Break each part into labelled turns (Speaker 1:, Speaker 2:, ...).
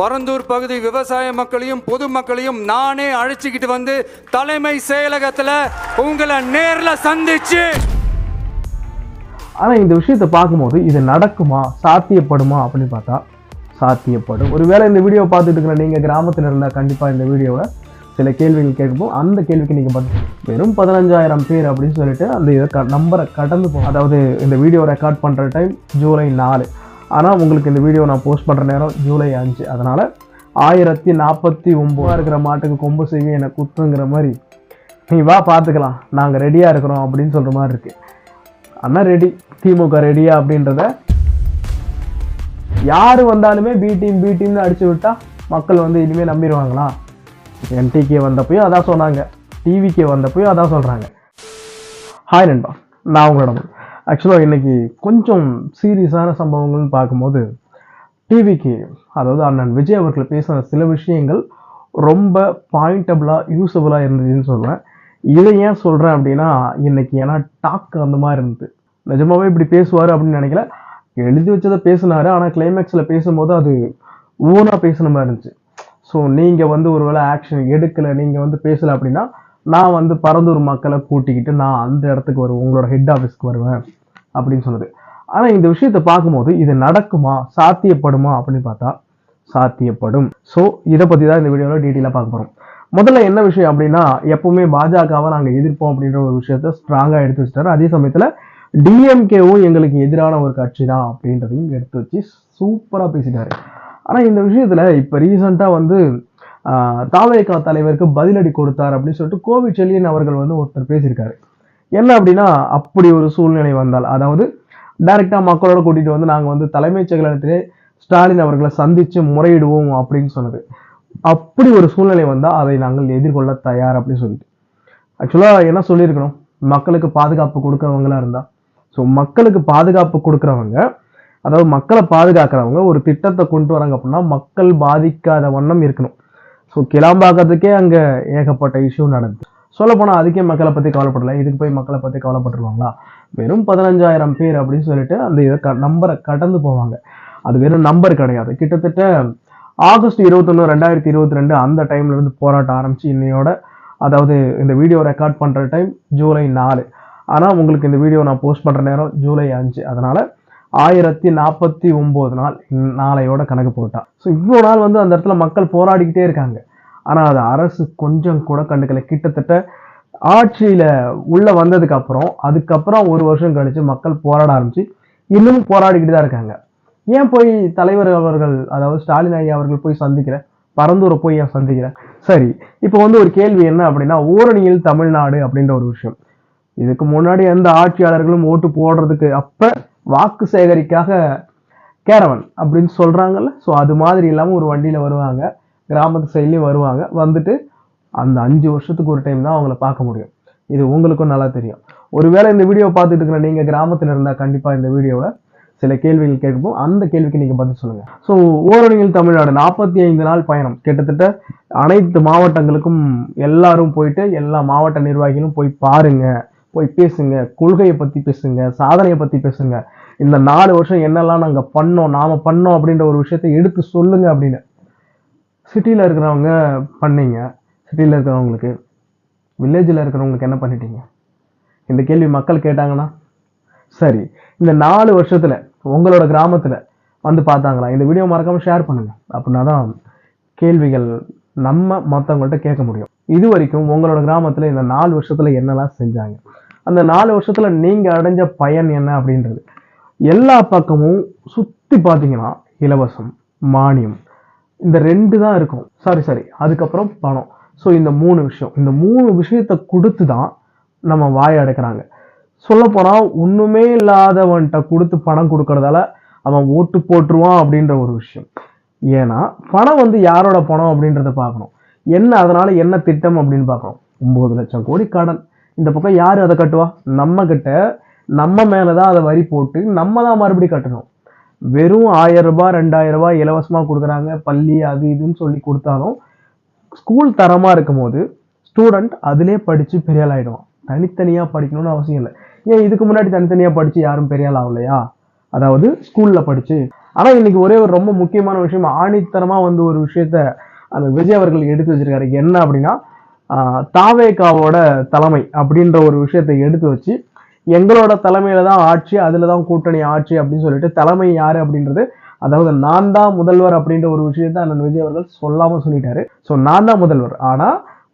Speaker 1: பரந்தூர் பகுதி விவசாய மக்களையும் பொதுமக்களையும் நானே அழைச்சிக்கிட்டு வந்து தலைமை செயலகத்தில் உங்களை நேரில் சந்திச்சு.
Speaker 2: ஆனால் இந்த விஷயத்தை பார்க்கும்போது இது நடக்குமா சாத்தியப்படுமா அப்படின்னு பார்த்தா சாத்தியப்படும். ஒருவேளை இந்த வீடியோ பார்த்துட்டு இருக்கிற நீங்கள் கிராமத்தில் இருந்தால் கண்டிப்பாக இந்த வீடியோவில் சில கேள்விகள் கேட்கும்போது அந்த கேள்விக்கு நீங்கள் பதில் வெறும் பதினஞ்சாயிரம் பேர் அப்படின்னு சொல்லிட்டு அந்த இதை க நம்பரை கடந்து போ அதாவது இந்த வீடியோ ரெக்கார்ட் பண்ணுற டைம் ஜூலை நாலு. ஆனால் உங்களுக்கு இந்த வீடியோ நான் போஸ்ட் பண்ணுற நேரம் ஜூலை அஞ்சு. அதனால் ஆயிரத்தி நாற்பத்தி ஒம்போதா இருக்கிற மாட்டுக்கு கொம்பு செய்வி என்னை குத்துங்கிற மாதிரி நீ வா பார்த்துக்கலாம். நாங்கள் ரெடியாக இருக்கிறோம் அப்படின்னு சொல்கிற மாதிரி இருக்குது அண்ணா ரெடி திமுக ரெடியா அப்படின்றத யார் வந்தாலுமே பி டீம் பி டீம்னு அடிச்சு விட்டால் மக்கள் வந்து இனிமேல் நம்பிடுவாங்களா? என்டிகே வந்தப்பையும் அதான் சொன்னாங்க. டிவிக்கே வந்தப்பையும் அதான் சொல்கிறாங்க ஹாய் நண்பா நான் உங்களோட ஆக்சுவலாக இன்றைக்கி கொஞ்சம் சீரியஸான சம்பவங்கள்னு பார்க்கும்போது டிவிக்கு அதாவது அண்ணன் விஜய் அவர்கள் பேசின சில விஷயங்கள் ரொம்ப பாயிண்டபுளாக யூஸபுளாக இருந்துச்சுன்னு சொல்லுவேன் இதை ஏன் சொல்கிறேன் அப்படின்னா இன்றைக்கி ஏன்னா டாக் அந்த மாதிரி இருந்தது. நிஜமாவே இப்படி பேசுவார் அப்படின்னு நினைக்கல. எழுதி வச்சதை பேசினார் ஆனால் கிளைமேக்ஸில் பேசும்போது அது ஊனாக பேசின மாதிரி இருந்துச்சு. ஸோ நீங்கள் வந்து ஒரு வேளை ஆக்ஷன் எடுக்கலை நீங்கள் வந்து பேசலை அப்படின்னா நான் வந்து பரந்தூர் மக்களை கூட்டிக்கிட்டு நான் அந்த இடத்துக்கு வருவேன் உங்களோட ஹெட் ஆஃபீஸ்க்கு வருவேன். அப்படின்னு சொல்லுது ஆனால் இந்த விஷயத்தை பார்க்கும்போது இது நடக்குமா சாத்தியப்படுமா அப்படின்னு பார்த்தா சாத்தியப்படும். ஸோ இதை பற்றி தான் இந்த வீடியோவில் டீட்டெயிலாக பார்க்க போகிறோம் முதல்ல என்ன விஷயம் அப்படின்னா எப்பவுமே பாஜகவை நாங்கள் எதிர்ப்போம் அப்படின்ற ஒரு விஷயத்த ஸ்ட்ராங்காக எடுத்து வச்சிட்டாரு. அதே சமயத்தில் டிஎம்கேவும் எங்களுக்கு எதிரான ஒரு கட்சி தான் அப்படின்றதையும் எடுத்து வச்சு சூப்பராக பேசிட்டாரு. ஆனால் இந்த விஷயத்தில் இப்போ ரீசெண்டாக வந்து தாவேகா தலைவருக்கு பதிலடி கொடுத்தார் அப்படின்னு சொல்லிட்டு கோவிட் செல்லியன் அவர்கள் வந்து ஒருத்தர் பேசியிருக்காரு. என்ன அப்படின்னா அப்படி ஒரு சூழ்நிலை வந்தால் அதாவது டைரெக்டாக மக்களோட கூட்டிகிட்டு வந்து நாங்கள் வந்து தலைமைச் செயலகத்திலே ஸ்டாலின் அவர்களை சந்தித்து முறையிடுவோம் அப்படின்னு சொன்னது. அப்படி ஒரு சூழ்நிலை வந்தால் அதை நாங்கள் எதிர்கொள்ள தயார் அப்படின்னு சொல்லிட்டு. ஆக்சுவலாக என்ன சொல்லியிருக்கணும்? மக்களுக்கு பாதுகாப்பு கொடுக்குறவங்களா இருந்தா. ஸோ மக்களுக்கு பாதுகாப்பு கொடுக்குறவங்க அதாவது மக்களை பாதுகாக்கிறவங்க ஒரு திட்டத்தை கொண்டு வராங்க அப்படின்னா மக்கள் பாதிக்காத வண்ணம் இருக்கணும். ஸோ கிளம்பாக்கிறதுக்கே அங்கே ஏகப்பட்ட இஷ்யூ நடக்குது சொல்லப்போனால் அதுக்கே மக்களை பற்றி கவலைப்படல. இதுக்கு போய் மக்களை பற்றி கவலைப்பட்டுருவாங்களா? வெறும் பதினஞ்சாயிரம் பேர் அப்படின்னு சொல்லிட்டு அந்த இதை க நம்பரை கடந்து போவாங்க. அது வெறும் நம்பர் கிடையாது. கிட்டத்தட்ட ஆகஸ்ட் இருபத்தொன்று ரெண்டாயிரத்தி இருபத்தி ரெண்டு அந்த டைம்லேருந்து போராட்டம் ஆரம்பித்து இன்னையோட அதாவது இந்த வீடியோ ரெக்கார்ட் பண்ணுற டைம் ஜூலை நாலு. ஆனால் உங்களுக்கு இந்த வீடியோ நான் போஸ்ட் பண்ணுற நேரம் ஜூலை அஞ்சு. அதனால் ஆயிரத்தி நாற்பத்தி ஒம்பது நாள் நாளையோட கணக்கு போட்டான் ஸோ இவ்வளோ நாள் வந்து அந்த இடத்துல மக்கள் போராடிக்கிட்டே இருக்காங்க. ஆனால் அது அரசு கொஞ்சம் கூட கண்டுக்கல. கிட்டத்தட்ட ஆட்சியில் உள்ளே வந்ததுக்கப்புறம் அதுக்கப்புறம் ஒரு வருஷம் கழித்து மக்கள் போராட ஆரம்பிச்சு இன்னமும் போராடிக்கிட்டு தான் இருக்காங்க. ஏன் போய் தலைவர் அவர்கள் அதாவது ஸ்டாலின் ஐயா அவர்கள் போய் சந்திக்கிறேன் பரந்தூரை போய் ஏன் சந்திக்கிறேன் சரி இப்போ வந்து ஒரு கேள்வி என்ன அப்படின்னா ஓரணியில் தமிழ்நாடு அப்படின்ற ஒரு விஷயம். இதுக்கு முன்னாடி எந்த ஆட்சியாளர்களும் ஓட்டு போடுறதுக்கு அப்போ வாக்கு சேகரிக்காக கேரவன் அப்படின்னு சொல்கிறாங்கல்ல ஸோ அது மாதிரி இல்லாமல் ஒரு வண்டியில் வருவாங்க. கிராமத்து சைட்லேயும் வருவாங்க. வந்துட்டு அந்த அஞ்சு வருஷத்துக்கு ஒரு டைம் தான் அவங்கள பார்க்க முடியும். இது உங்களுக்கும் நல்லா தெரியும். ஒருவேளை இந்த வீடியோ பார்த்துட்டு இருக்கிற நீங்கள் கிராமத்தில் இருந்தால் கண்டிப்பாக இந்த வீடியோவில் சில கேள்விகள் கேட்போம். அந்த கேள்விக்கு நீங்கள் பதில் சொல்லுங்கள் ஸோ ஓரணியில் தமிழ்நாடு நாற்பத்தி ஐந்து நாள் பயணம். கிட்டத்தட்ட அனைத்து மாவட்டங்களுக்கும் எல்லாரும் போயிட்டு எல்லா மாவட்ட நிர்வாகிகளும் போய் பாருங்க. போய் பேசுங்க. கொள்கையை பற்றி பேசுங்க. சாதனையை பற்றி பேசுங்க. இந்த நாலு வருஷம் என்னெல்லாம் நாங்கள் பண்ணோம் நாம் பண்ணோம் அப்படின்ற ஒரு விஷயத்தை எடுத்து சொல்லுங்க அப்படின்னு. சிட்டியில் இருக்கிறவங்க பண்ணீங்க. சிட்டியில் இருக்கிறவங்களுக்கு வில்லேஜில் இருக்கிறவங்களுக்கு என்ன பண்ணிட்டீங்க? இந்த கேள்வி மக்கள் கேட்டாங்கன்னா சரி இந்த நாலு வருஷத்தில் உங்களோட கிராமத்தில் வந்து பார்த்தாங்களா? இந்த வீடியோ மறக்காமல் ஷேர் பண்ணுங்கள் அப்படின்னா தான் கேள்விகள் நம்ம மற்றவங்கள்ட்ட கேட்க முடியும். இது வரைக்கும் உங்களோட கிராமத்தில் இந்த நாலு வருஷத்தில் என்னெல்லாம் செஞ்சாங்க? அந்த நாலு வருஷத்தில் நீங்கள் அடைஞ்ச பயன் என்ன அப்படின்றது எல்லா பக்கமும் சுற்றி பார்த்தீங்கன்னா இலவசம் மானியம். இந்த ரெண்டு தான் இருக்கும். சாரி சாரி அதுக்கப்புறம் பணம். ஸோ இந்த மூணு விஷயம். இந்த மூணு விஷயத்தை கொடுத்து தான் நம்ம வாய் அடைக்கிறாங்க. சொல்லப்போனால் ஒன்றுமே இல்லாதவன்கிட்ட கொடுத்து பணம் கொடுக்கறதால அவன் ஓட்டு போட்டுருவான் அப்படின்ற ஒரு விஷயம். ஏன்னா பணம் வந்து யாரோட பணம் அப்படின்றத பார்க்கணும். என்ன அதனால என்ன திட்டம் அப்படின்னு பார்க்கணும். ஒம்பது லட்சம் கோடி கடன். இந்த பக்கம் யார் அதை கட்டுவா? நம்ம கிட்ட நம்ம மேலே தான் அதை வரி போட்டு நம்ம தான் மறுபடியும் கட்டணும். வெறும் ஆயிரம் ரூபாய் ரெண்டாயிரம் ரூபாய் இலவசமாக கொடுக்குறாங்க. பள்ளி அது இதுன்னு சொல்லி கொடுத்தாலும் ஸ்கூல் தரமாக இருக்கும்போது ஸ்டூடெண்ட் அதிலே படித்து பெரிய ஆகிடுவான் தனித்தனியாக படிக்கணும்னு அவசியம் இல்லை. ஏன் இதுக்கு முன்னாடி தனித்தனியாக படித்து யாரும் பெரிய ஆகலையா? அதாவது ஸ்கூலில் படித்து ஆனால் இன்னைக்கு ஒரே ஒரு ரொம்ப முக்கியமான விஷயம் ஆணித்தரமாக வந்து ஒரு விஷயத்த அந்த விஜய் அவர்கள் எடுத்து வச்சிருக்காரு. என்ன அப்படின்னா தாவேகாவோட தலைமை அப்படின்ற ஒரு விஷயத்தை எடுத்து வச்சு எங்களோட தலைமையில தான் ஆட்சி அதுல தான் கூட்டணி ஆட்சி அப்படின்னு சொல்லிட்டு தலைமை யாரு அப்படின்றது அதாவது நான் தான் முதல்வர் அப்படின்ற ஒரு விஷயத்த அண்ணன் விஜய் அவர்கள் சொல்லாம சொல்லிட்டாரு. ஸோ நான் தான் முதல்வர். ஆனா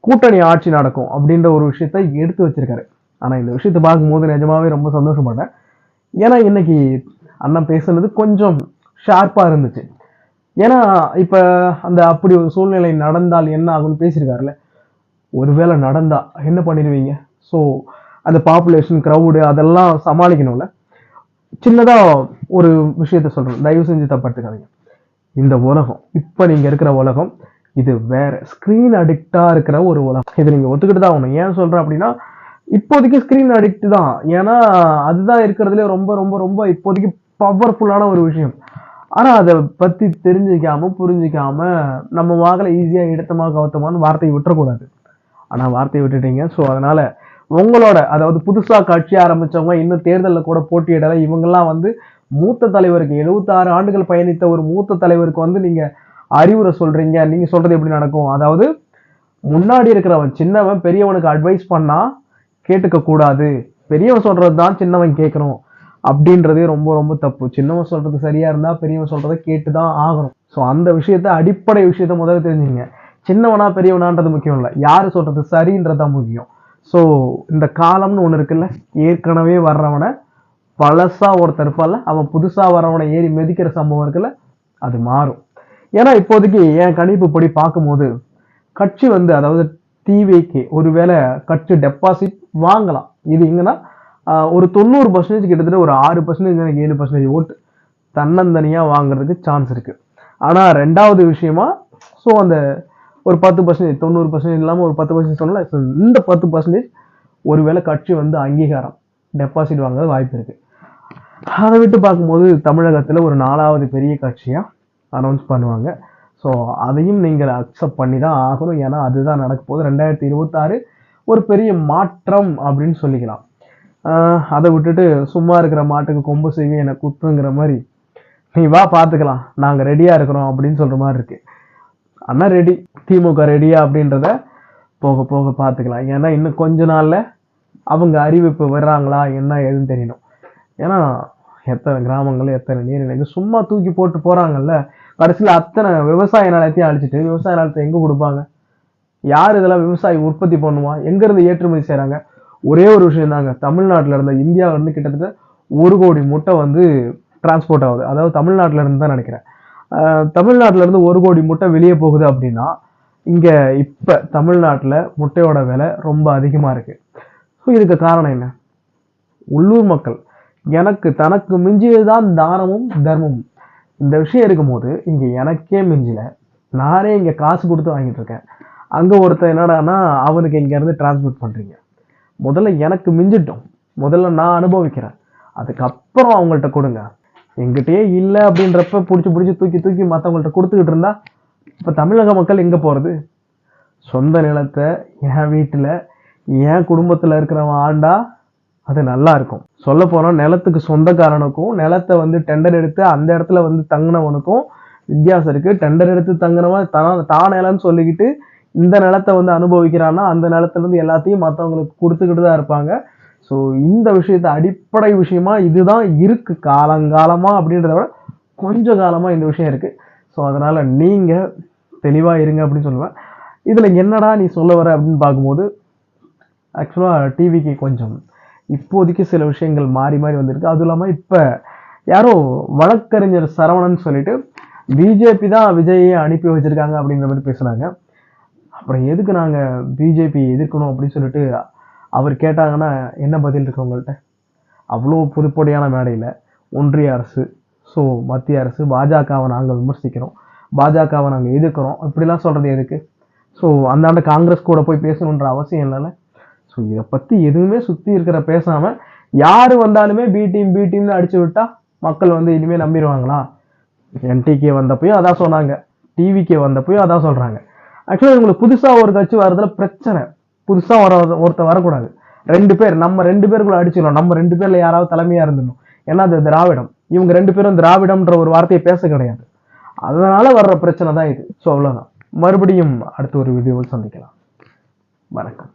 Speaker 2: கூட்டணி ஆட்சி நடக்கும் அப்படின்ற ஒரு விஷயத்த எடுத்து வச்சிருக்காரு. ஆனா இந்த விஷயத்தை பார்க்கும்போது நிஜமாவே ரொம்ப சந்தோஷப்பட்டேன். ஏன்னா இன்னைக்கு அண்ணன் பேசுனது கொஞ்சம் ஷார்ப்பா இருந்துச்சு. ஏன்னா இப்ப அந்த அப்படி ஒரு சூழ்நிலை நடந்தால் என்ன ஆகும்னு பேசியிருக்காருல்ல. ஒருவேளை நடந்தா என்ன பண்ணிடுவீங்க? ஸோ அந்த பாப்புலேஷன் க்ரௌடு அதெல்லாம் சமாளிக்கணும்ல. சின்னதாக ஒரு விஷயத்த சொல்கிறேன் தயவு செஞ்சு தப்படுத்துக்காதீங்க இந்த உலகம் இப்போ நீங்கள் இருக்கிற உலகம் இது வேற. ஸ்க்ரீன் அடிக்டாக இருக்கிற ஒரு உலகம். இது நீங்கள் ஒத்துக்கிட்டு தான் ஆகணும். ஏன் சொல்கிறேன் அப்படின்னா இப்போதைக்கு ஸ்க்ரீன் அடிக்ட் தான். ஏன்னா அதுதான் இருக்கிறதுலே ரொம்ப ரொம்ப ரொம்ப இப்போதைக்கு பவர்ஃபுல்லான ஒரு விஷயம். ஆனால் அதை பற்றி தெரிஞ்சிக்காம புரிஞ்சிக்காம நம்ம வாகலை ஈஸியாக இடத்தமாக கவத்தமானு வார்த்தையை விட்டுறக்கூடாது. ஆனால் வார்த்தையை விட்டுட்டீங்க. ஸோ அதனால் உங்களோட அதாவது புதுசாக கட்சி ஆரம்பித்தவங்க இன்னும் தேர்தலில் கூட போட்டியிடலை இவங்கெல்லாம் வந்து மூத்த தலைவருக்கு 76 ஆண்டுகள் பயணித்த ஒரு மூத்த தலைவருக்கு வந்து நீங்கள் அறிவுரை சொல்கிறீங்க நீங்கள் சொல்கிறது எப்படி நடக்கும்? அதாவது முன்னாடி இருக்கிறவன் சின்னவன் பெரியவனுக்கு அட்வைஸ் பண்ணால் கேட்டுக்க கூடாது. பெரியவன் சொல்கிறது தான் சின்னவன் கேட்கணும். அப்படின்றதே ரொம்ப ரொம்ப தப்பு. சின்னவன் சொல்கிறது சரியாக இருந்தால் பெரியவன் சொல்கிறத கேட்டு தான் ஆகணும். ஸோ அந்த விஷயத்த அடிப்படை விஷயத்த முதல்ல தெரிஞ்சுங்க. சின்னவனா பெரியவனான்றது முக்கியம் இல்லை. யார் சொல்கிறது சரின்றது தான் முக்கியம். ஸோ இந்த காலம்னு ஒன்று இருக்குல்ல ஏற்கனவே வர்றவனை பழசாக ஒருத்தர் இருப்பால அவன் புதுசாக வர்றவனை ஏறி மிதிக்கிற சம்பவம் இருக்குல்ல அது மாறும். ஏன்னா இப்போதைக்கு என் கணிப்பு படி பார்க்கும்போது கட்சி வந்து அதாவது டிவிக்கு ஒருவேளை கட்சி டெபாசிட் வாங்கலாம். இது எங்கன்னா ஒரு தொண்ணூறு பர்சன்டேஜ் கிட்டத்தட்ட ஒரு ஆறு பர்சன்டேஜ் எனக்கு ஏழு பர்சன்டேஜ் ஓட்டு தன்னந்தனியாக வாங்குறதுக்கு சான்ஸ் இருக்குது ஆனால் ரெண்டாவது விஷயமா ஸோ அந்த ஒரு பத்து பர்சன்டேஜ் தொண்ணூறு பர்சன்டேஜ் இல்லாமல் ஒரு பத்து பர்சன்டேஜ் சொன்னல இந்த பத்து பர்சன்டேஜ் ஒருவேளை கட்சி வந்து அங்கீகாரம் டெபாசிட் வாங்க வாய்ப்பு இருக்கு. அதை விட்டு பார்க்கும்போது தமிழகத்தில் ஒரு நாலாவது பெரிய கட்சியாக அனௌன்ஸ் பண்ணுவாங்க. ஸோ அதையும் நீங்கள் அக்செப்ட் பண்ணி தான் ஆகணும். ஏன்னா அதுதான் நடக்க போகுது. ரெண்டாயிரத்தி இருபத்தாறு ஒரு பெரிய மாற்றம் அப்படின்னு சொல்லிக்கலாம். அதை விட்டுட்டு சும்மா இருக்கிற மாட்டுக்கு கொம்பு செய்வேன் என்னை குத்துங்கிற மாதிரி நீ வா பார்த்துக்கலாம். நாங்கள் ரெடியாக இருக்கிறோம் அப்படின்னு சொல்கிற மாதிரி இருக்குது அண்ணா ரெடி திமுக ரெடியா அப்படின்றத போக போக பார்த்துக்கலாம். ஏன்னா இன்னும் கொஞ்ச நாளில் அவங்க அறிவிப்பு வர்றாங்களா என்ன ஏதுன்னு தெரியணும். ஏன்னா எத்தனை கிராமங்கள் எத்தனை நீர்நிலைகள் சும்மா தூக்கி போட்டு போகிறாங்கல்ல கடைசியில் அத்தனை விவசாய நிலத்தையும் அழிச்சிட்டு விவசாய நிலத்தை எங்கே கொடுப்பாங்க? யார் இதெல்லாம் விவசாயி உற்பத்தி பண்ணுவா? எங்கேருந்து ஏற்றுமதி செய்கிறாங்க ஒரே ஒரு விஷயம் தாங்க தமிழ்நாட்டில் இருந்த இந்தியாவிலேருந்து கிட்டத்தட்ட ஒரு கோடி முட்டை வந்து டிரான்ஸ்போர்ட் ஆகுது. அதாவது தமிழ்நாட்டில் இருந்து தான் நினைக்கிறேன். தமிழ்நாட்டிலேருந்து ஒரு கோடி முட்டை வெளியே போகுது அப்படின்னா இங்கே இப்போ தமிழ்நாட்டில் முட்டையோட விலை ரொம்ப அதிகமாக இருக்குது ஸோ இதுக்கு காரணம் என்ன? உள்ளூர் மக்கள். எனக்கு தனக்கு மிஞ்சியதுதான் தானமும் தர்மமும். இந்த விஷயம் இருக்கும்போது இங்கே எனக்கே மிஞ்சில. நானே இங்கே காசு கொடுத்து வாங்கிட்டு இருக்கேன். அங்கே ஒருத்தன் என்னடான்னா அவனுக்கு இங்கேருந்து டிரான்ஸ்போர்ட் முதல்ல எனக்கு மிஞ்சிட்டோம். முதல்ல நான் அனுபவிக்கிறேன். அதுக்கப்புறம் அவங்கள்ட்ட கொடுங்க. எங்கிட்டயே இல்லை அப்படின்றப்ப பிடிச்சி பிடிச்சி தூக்கி தூக்கி மற்றவங்கள்ட்ட கொடுத்துக்கிட்டு இருந்தா இப்போ தமிழக மக்கள் எங்கே போகிறது சொந்த நிலத்தை என் வீட்டில் என் குடும்பத்தில் இருக்கிறவன் ஆண்டா அது நல்லா இருக்கும். சொல்ல போனால் நிலத்துக்கு சொந்தக்காரனுக்கும் நிலத்தை வந்து டெண்டர் எடுத்து அந்த இடத்துல வந்து தங்கினவனுக்கும் வித்தியாசம் இருக்குது டெண்டர் எடுத்து தங்கினவன் தான் தான் நிலம்னு சொல்லிக்கிட்டு இந்த நிலத்தை வந்து அனுபவிக்கிறான்னா அந்த நிலத்துலேருந்து எல்லாத்தையும் மற்றவங்களுக்கு கொடுத்துக்கிட்டு தான் இருப்பாங்க. ஸோ இந்த விஷயத்த அடிப்படை விஷயமா இதுதான் இருக்கு காலங்காலமா அப்படின்றத விட கொஞ்ச காலமா இந்த விஷயம் இருக்கு. ஸோ அதனால நீங்க தெளிவாக இருங்க அப்படின்னு சொல்லுவேன். இதில் என்னடா நீ சொல்ல வர அப்படின்னு பார்க்கும்போது ஆக்சுவலாக டிவிக்கு கொஞ்சம் இப்போதைக்கு சில விஷயங்கள் மாறி மாறி வந்திருக்கு. அதுவும் இல்லாமல் இப்போ யாரோ வழக்கறிஞர் சரவணன் சொல்லிட்டு பிஜேபி தான் விஜயை அனுப்பி வச்சிருக்காங்க அப்படிங்கிற மாதிரி பேசுனாங்க அப்புறம் எதுக்கு நாங்கள் பிஜேபி எதிர்க்கணும் அப்படின்னு சொல்லிட்டு அவர் கேட்டாங்கன்னா என்ன பதில் இருக்கு உங்கள்கிட்ட அவ்வளோ புதுப்படியான மேடையில் ஒன்றிய அரசு ஸோ மத்திய அரசு பாஜகவை நாங்கள் விமர்சிக்கிறோம். பாஜகவை நாங்கள் எதிர்க்கிறோம். இப்படிலாம் சொல்கிறது எதுக்கு? ஸோ அந்தாண்ட காங்கிரஸ் கூட போய் பேசணுன்ற அவசியம் இல்லைல்ல. ஸோ இதை பற்றி எதுவுமே சுற்றி இருக்கிற பேசாமல் யார் வந்தாலுமே பி டீம் பி டீம்னு அடிச்சு விட்டா மக்கள் வந்து இனிமேல் நம்பிடுவாங்களா? என்டிகே வந்தப்பையும் அதான் சொன்னாங்க. டிவிக்கே வந்தப்பையும் அதான் சொல்கிறாங்க ஆக்சுவலாக இவங்களுக்கு புதுசாக ஒரு கட்சி வர்றதுல பிரச்சனை. புதுசாக வர ஒருத்தன் வரக்கூடாது. ரெண்டு பேர் நம்ம ரெண்டு பேருக்குள்ள அடிச்சிடணும் நம்ம ரெண்டு பேர்ல யாராவது தலைமையாக இருந்துடணும். ஏன்னா அது திராவிடம். இவங்க ரெண்டு பேரும் திராவிடம்ன்ற ஒரு வார்த்தையை பேச கிடையாது. அதனால வர்ற பிரச்சனை தான் இது. ஸோ அவ்வளோதான் மறுபடியும் அடுத்த ஒரு வீடியோவில் சந்திக்கலாம். வணக்கம்.